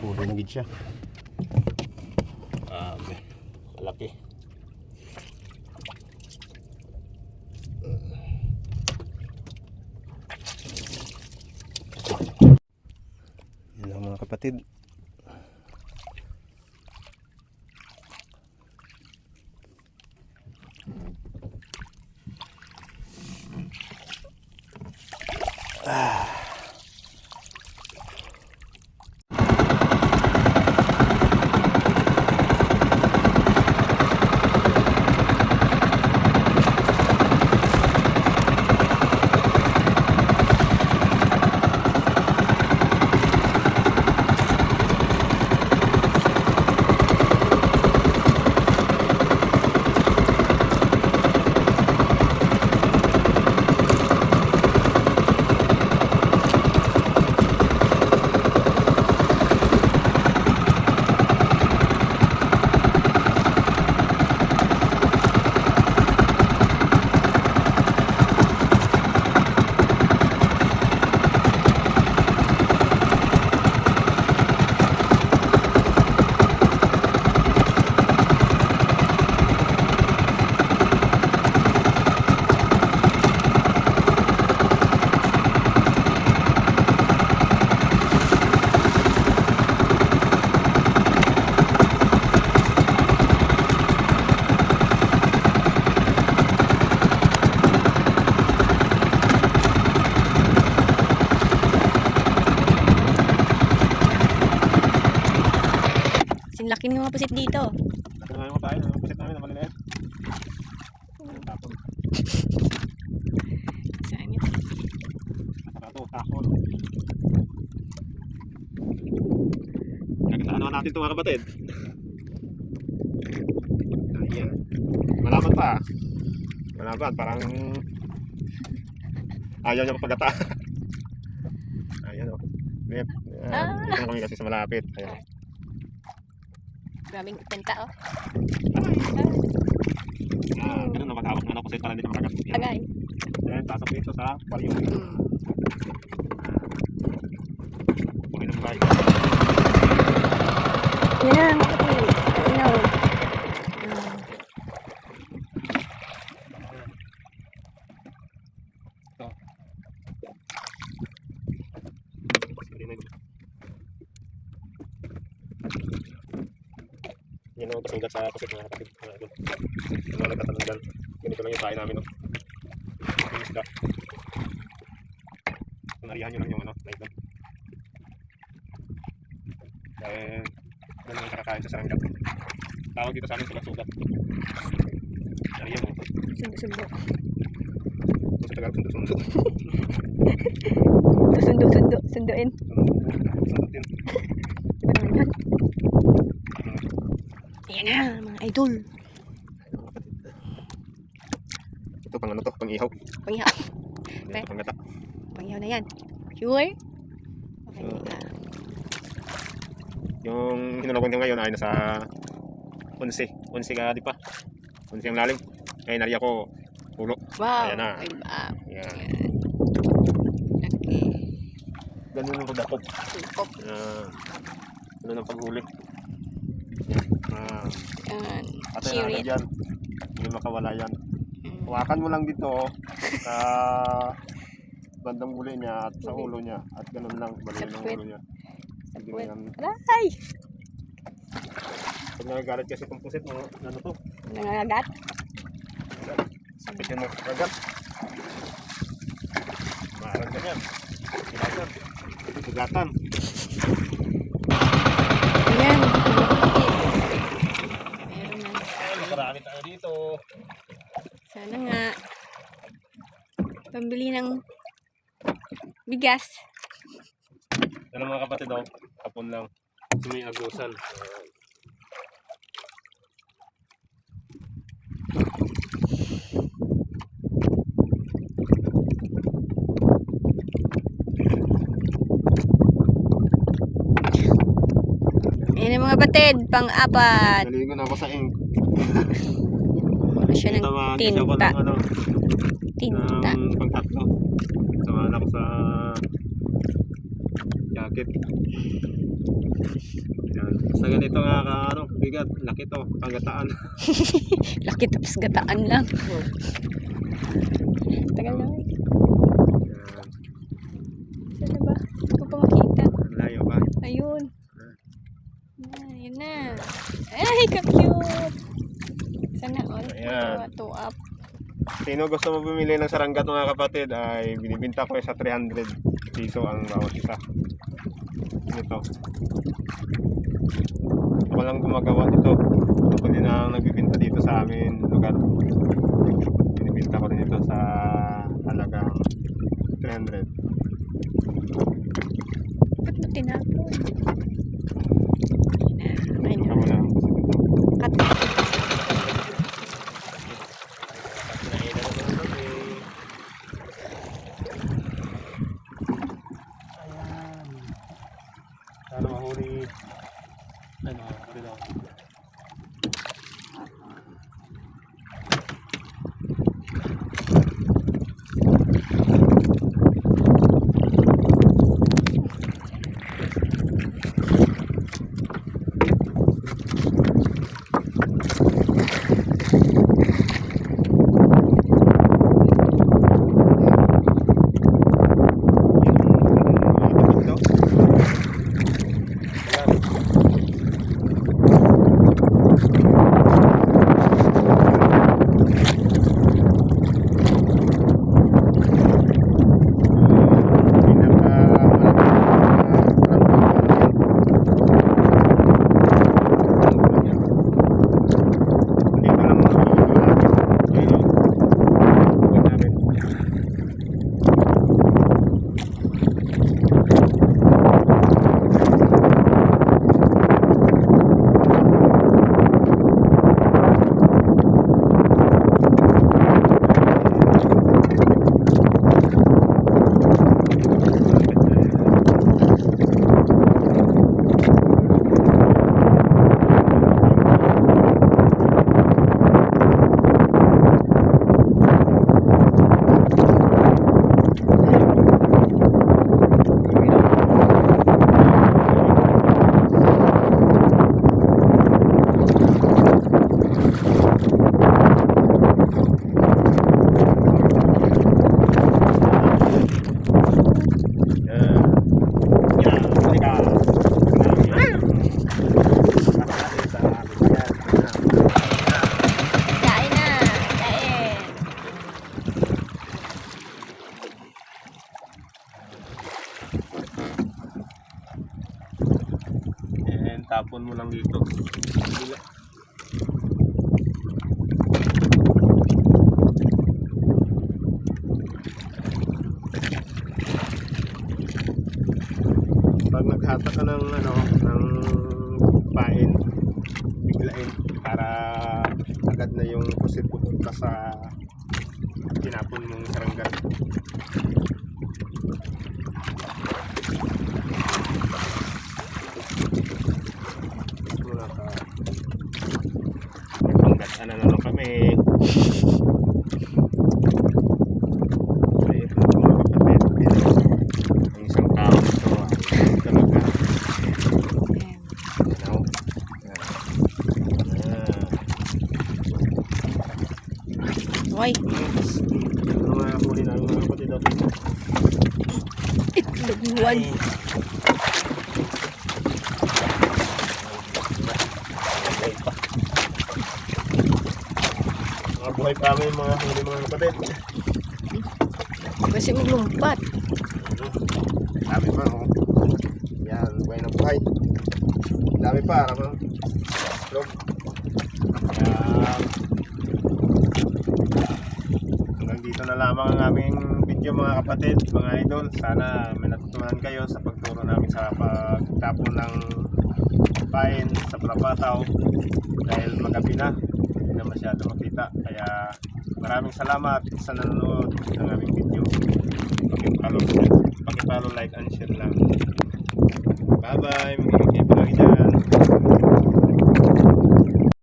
Puro na gid siya. Um, laki. Yan mga kapatid. Sinlaki Nagkasaan naman natin ito mga kapatid. Ayan. Malaman pa. Malaman, parang ayaw niya pagkata. Ayan o. Lep. Ah. Dito na kami kasi sa malapit. Ayan. Maraming penta oh. Ah, ganun na matawag na ano kasi pala hindi makagat. Yan. Agay. Ayan, pasok dito sa aquarium. Mm. Kunin ng bahay. Yan na, mga kapatid. Ano? Ah. Yan ang kasanggat sa pusit mga kapatid. Mga idol. Yung mga nagtatanggal. Ganito lang yung kain namin. No? Yung isda. Panarihan nyo lang yung ano, na idol. Dahil ganun ang kakakain sa saranggat. Tawag dito sa amin sugat-sugat. Nariyan mo. Sundo-sundo. Sa Tagalog, sundo-sundo. Sundo-sundo. Sunduin. Sundutin. Diba naman yan? Ayan na, mga idol. Ito pang ano to, pang ihaw. Pangyaw. Yan, ito pang gata. Pangyaw na yan. Sure? Okay. So, ah. Yung hinulog ko ngayon ay nasa 11. 11 ka di pa. 11 ang lalim. Ngayon nari ako ulo. wow. Ayan na. Ay, Yan. Ayan. Okay. Ganun ang pagdakop. Tupok. Uh, ganun ang paghuli. Yan. Yan. Ate na Cheery. dyan. Hindi makawala yan. Mm. Hawakan mo lang dito sa bandang huli niya at sa ulo niya. At ganun lang. Baliin ang ulo niya. Sapwet. yan. Aray! Pag nagagalit kasi itong pusit, mga ano to. Nangangagat. Sabitin mo agad. Marang ka yan. Kailangan. Sugatan. Ayan. Meron na. Ay, makarami tayo dito. Sana nga. Pambili ng bigas. Ang mga kapatid daw. Kapon lang. Sumiagusan. Ayan ang mga batid, pang-apat. Naligo na ako sa ink. Ano siya ng ako tinta. ng ano, Tinta. ng pangtatlo. Samahan ako sa jacket. Yan. Sa ganito nga ka, ano, bigat, laki to, kagataan. Laki tapos gataan lang. Tagal na. Saan na ba? Hindi ko pa makita. Layo pa. Ayun. Yan, yun na. Ay, ka-cute. Sana all. Ayan. Two up. Sino gusto mo bumili ng saranggat mga kapatid ay binibinta ko sa 300 piso ang bawat isa. Ito. Ako lang gumagawa nito. Ako din ang nagbibinta dito sa amin lugar. Binibinta ko rin ito sa halagang 300. Ba't mo tinapon? And tapon mo lang dito. Pag naghata ka ng ano, ng pain, biglain para agad na yung pusit pupunta sa tinapon mong saranggat. Kami. Ay, ito mga kapatid. Ang isang tao ito ay talaga. Ano? Ah. Ano mga huli namin mga kapatid itlog buwan. Buhay pa kami mga huli mga kapatid. Kasi maglumpat. Dami pa, oh. Yan, buhay na buhay. Dami pa, ano? Log. Yan. Hanggang dito na lamang ang aming video mga kapatid, mga idol. Sana may natutunan kayo sa pagturo namin sa pagtapon ng pain sa Palapataw dahil magabi na, na masyado makita. Kaya maraming salamat sa nanonood ng aming video. Pakipalo, pakipalo, like, and share lang. Bye-bye. Magiging kayo palagi dyan.